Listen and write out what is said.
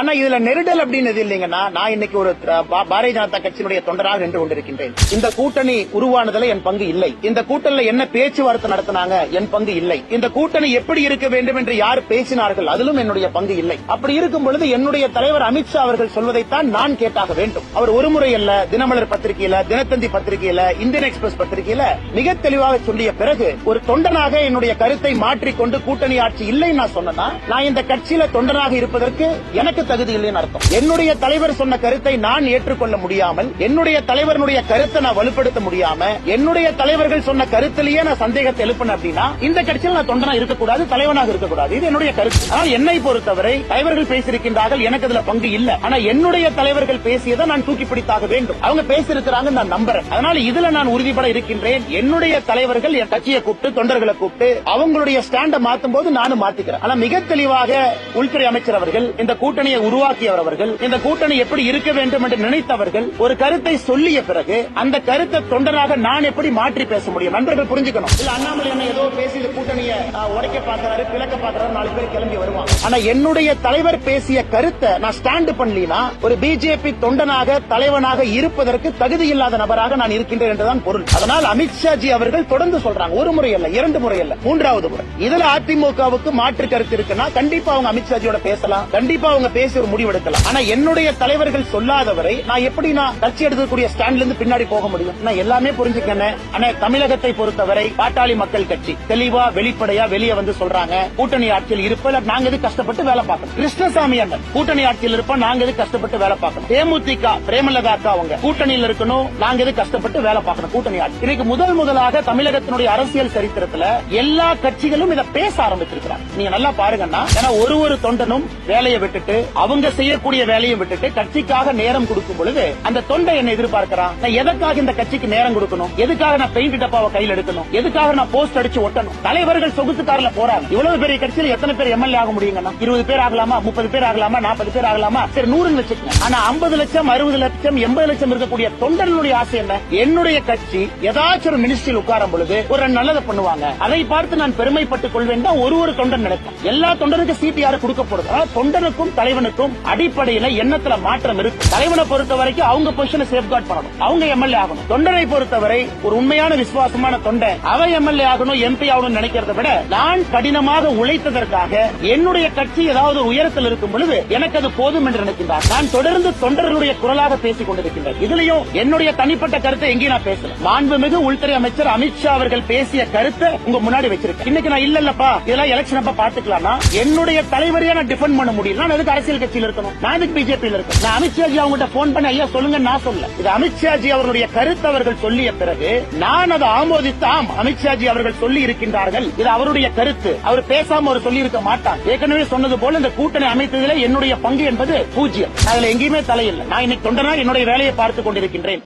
ஆனா இதுல நெருடல் அப்படின்னு இல்லைங்கன்னா நான் இன்னைக்கு ஒரு பாரதிய ஜனதா கட்சியினுடைய தொண்டராக நின்று கொண்டிருக்கின்றேன். இந்த கூட்டணி உருவானதுல என் பங்கு இல்லை. இந்த கூட்டணியில என்ன பேச்சுவார்த்தை நடத்தினாங்க என் பங்கு இல்லை. இந்த கூட்டணி எப்படி இருக்க வேண்டும் என்று யார் பேசினார்கள் அதிலும் என்னுடைய பங்கு இல்லை. அப்படி இருக்கும் பொழுது என்னுடைய தலைவர் அமித்ஷா அவர்கள் சொல்வதைத்தான் நான் கேட்டாக வேண்டும். அவர் ஒரு முறை அல்ல தினமலர் பத்திரிகையில தினத்தந்தி பத்திரிகையில இந்தியன் எக்ஸ்பிரஸ் பத்திரிகையில மிக தெளிவாக சொல்லிய பிறகு ஒரு தொண்டனாக என்னுடைய கருத்தை மாற்றிக்கொண்டு கூட்டணி ஆட்சி இல்லைன்னு நான் சொன்னா நான் இந்த கட்சியில தொண்டனாக இருப்பதற்கு எனக்கு தகுதி இல்லைன்னு அர்த்தம். என்னுடைய தலைவர் சொன்ன கருத்தை நான் ஏற்றுக்கொள்ள முடியாமல் என்னுடைய தலைவருடைய கருத்தை நான் வலுப்படுத்த முடியாம என்னுடைய தலைவர்கள் சொன்ன கருத்திலேயே நான் சந்தேகத்தை எழுப்பின அப்படின்னா இந்த கட்சியில் நான் தொண்டனா இருக்கக்கூடாது தலைவனாக இருக்கக்கூடாது. இது என்னுடைய கருத்து. ஆனால் என்னை பொறுத்தவரை தலைவர்கள் பேசியிருக்கின்றார்கள் எனக்கு அதுல பங்கு இல்ல. ஆனா என்னுடைய தலைவர்கள் பேசியதை நான் தூக்கி பிடித்தாக வேண்டும். அவங்க பேசியிருக்கிறாங்க நான் நம்புறேன். அதனால இதுல நான் உறுதிபட இருக்கின்றேன். என்னுடைய தலைவர்கள் என் கட்சியை கூப்பிட்டு தொண்டர்களை கூப்பிட்டு அவங்களுடைய ஸ்டாண்டை மாத்தும் போது நானும் மாத்திக்கிறேன். ஆனா மிக தெளிவாக உள்துறை அமைச்சர் அவர்கள் இந்த கூட்டணி கூட்டணியை உருவாக்கியவர் அவர்கள் இந்த கூட்டணி எப்படி இருக்க வேண்டும் என்று நினைத்தவர்கள் ஒரு கருத்தை சொல்லிய பிறகு அந்த கருத்தை தொண்டராக நான் எப்படி மாற்றி பேச முடியும்? நண்பர்கள் புரிஞ்சுக்கணும். இல்ல அண்ணாமலை என்ன ஏதோ பேசி இந்த கூட்டணியை உடைக்க பாக்குறாரு பிளக்க பாக்குறாரு நாலு பேர் கிளம்பி வருவாங்க. ஆனா என்னுடைய தலைவர் பேசிய கருத்தை நான் ஸ்டாண்ட் பண்ணலினா ஒரு பிஜேபி தொண்டனாக தலைவனாக இருப்பதற்கு தகுதி இல்லாத நபராக நான் இருக்கின்றேன் என்றுதான் பொருள். அதனால் அமித்ஷா ஜி அவர்கள் தொடர்ந்து சொல்றாங்க. ஒரு முறை அல்ல இரண்டு முறை அல்ல மூன்றாவது முறை. இதுல அதிமுகவுக்கு மாற்று கருத்து இருக்குன்னா கண்டிப்பா அவங்க அமித்ஷா ஜியோட பேசலாம். கண்டிப்பா அவங்க பேசி ஒரு முடிவெடுக்கலாம். ஆனா என்னுடைய தலைவர்கள் சொல்லாதவரை நான் எப்படி நான் கட்சி எடுக்கக்கூடிய ஸ்டாண்ட்ல இருந்து பின்னாடி போக முடியும்? நான் எல்லாமே புரிஞ்சுக்கணும் ஆனா தமிழகத்தை பொறுத்தவரை பாட்டாளி மக்கள் கட்சி தெளிவா வெளிப்படையா வெளியே வந்து சொல்றாங்க. கூட்டணி ஆட்சியில் இருப்ப நாங்க எது கஷ்டப்பட்டு வேலை பார்க்கணும்? கிருஷ்ணசாமி அண்ணன் கூட்டணி ஆட்சியில் இருப்பா நாங்க எது கஷ்டப்பட்டு வேலை பார்க்கணும்? தேமுதிக பிரேமலதா அக்கா அவங்க கூட்டணியில் இருக்கணும். நாங்க எது கஷ்டப்பட்டு வேலை பார்க்கணும்? கூட்டணி ஆட்சி. இன்னைக்கு முதல் முதலாக தமிழகத்தினுடைய அரசியல் சரித்திரத்துல எல்லா கட்சிகளும் இதை பேச ஆரம்பிச்சிருக்கிறாங்க. நீங்க நல்லா பாருங்கன்னா ஏன்னா ஒரு ஒரு தொண்டனும் வேலையை விட்டுட்டு அவங்க செய்யக்கூடிய வேலையை விட்டுட்டு கட்சிக்காக நேரம் கொடுக்கும் பொழுது அந்த தொண்டை என்ன எதிர்பார்க்கிறான். நான் எதற்காக இந்த கட்சிக்கு நேரம் கொடுக்கணும்? எதுக்காக நான் பெயிண்ட் டப்பாவை கையில் எடுக்கணும்? எதுக்காக நான் போஸ்ட் அடிச்சு ஒட்டணும்? தலைவர்கள் சொகுசு கார்ல போறாங்க. இவ்வளவு பெரிய கட்சியில் எத்தனை பேர் எம்எல்ஏ ஆக முடியுங்கன்னா? இருபது பேர் ஆகலாமா? முப்பது பேர் ஆகலாமா? நாற்பது பேர் ஆகலாமா? சரி நூறு வச்சுக்கங்க. ஆனா ஐம்பது லட்சம் அறுபது லட்சம் எண்பது லட்சம் இருக்கக்கூடிய தொண்டர்களுடைய ஆசை என்ன? என்னுடைய கட்சி ஏதாச்சும் ஒரு மினிஸ்ட்ரியில் உட்காரும் பொழுது ஒரு நல்லதை பண்ணுவாங்க. அதை பார்த்து நான் பெருமைப்பட்டுக் கொள்வேன் தான் ஒரு ஒரு தொண்டன் நடக்கும். எல்லா தொண்டருக்கும் சீட்டு யாரு கொடுக்க போறது ஆனா தலைவனுக்கும் அடிப்படையில எண்ணத்துல மாற்றம் இருக்கு. தலைவனை பொறுத்த வரைக்கும் அவங்க பொசிஷனை சேஃப்கார்ட் பண்ணணும். அவங்க எம்எல்ஏ ஆகணும். தொண்டரை பொறுத்தவரை ஒரு உண்மையான விசுவாசமான தொண்டன் அவ எம்எல்ஏ ஆகணும் எம்பி ஆகணும் நினைக்கிறத விட நான் கடினமாக உழைத்ததற்காக என்னுடைய கட்சி ஏதாவது உயரத்தில் இருக்கும் பொழுது எனக்கு அது போதும் என்று நினைக்கின்றார். நான் தொடர்ந்து தொண்டர்களுடைய குரலாக பேசிக் கொண்டிருக்கின்றேன். இதுலயும் என்னுடைய தனிப்பட்ட கருத்தை எங்கேயும் நான் பேசல. மாண்புமிகு உள்துறை அமைச்சர் அமித்ஷா அவர்கள் பேசிய கருத்தை உங்க முன்னாடி வச்சிருக்கேன். இன்னைக்கு நான் இல்ல இல்லப்பா இதெல்லாம் எலெக்ஷன் அப்ப பாத்துக்கலாம்னா என்னுடைய தலைவரையே நான் டிஃபெண்ட் பண்ண முடியல. நான் எதுக்கு அரசியல் அரசியல் கட்சியில் இருக்கணும். நான் எதுக்கு பிஜேபியில் இருக்கணும் நான் அமித்ஷாஜி அவங்ககிட்ட போன் பண்ண ஐயா சொல்லுங்க நான் சொல்ல இது அமித்ஷாஜி அவர்களுடைய கருத்து அவர்கள் சொல்லிய பிறகு நான் அதை ஆமோதித்தாம் அமித்ஷாஜி அவர்கள் சொல்லி இருக்கின்றார்கள். இது அவருடைய கருத்து. அவர் பேசாம அவர் சொல்லி இருக்க மாட்டார். ஏற்கனவே சொன்னது போல இந்த கூட்டணி அமைத்ததில் என்னுடைய பங்கு என்பது பூஜ்ஜியம். அதுல எங்கேயுமே தலையில்லை. நான் இன்னைக்கு தொண்டனா என்னுடைய வேலையை பார்த்துக் கொண்டிருக்கின்றேன்.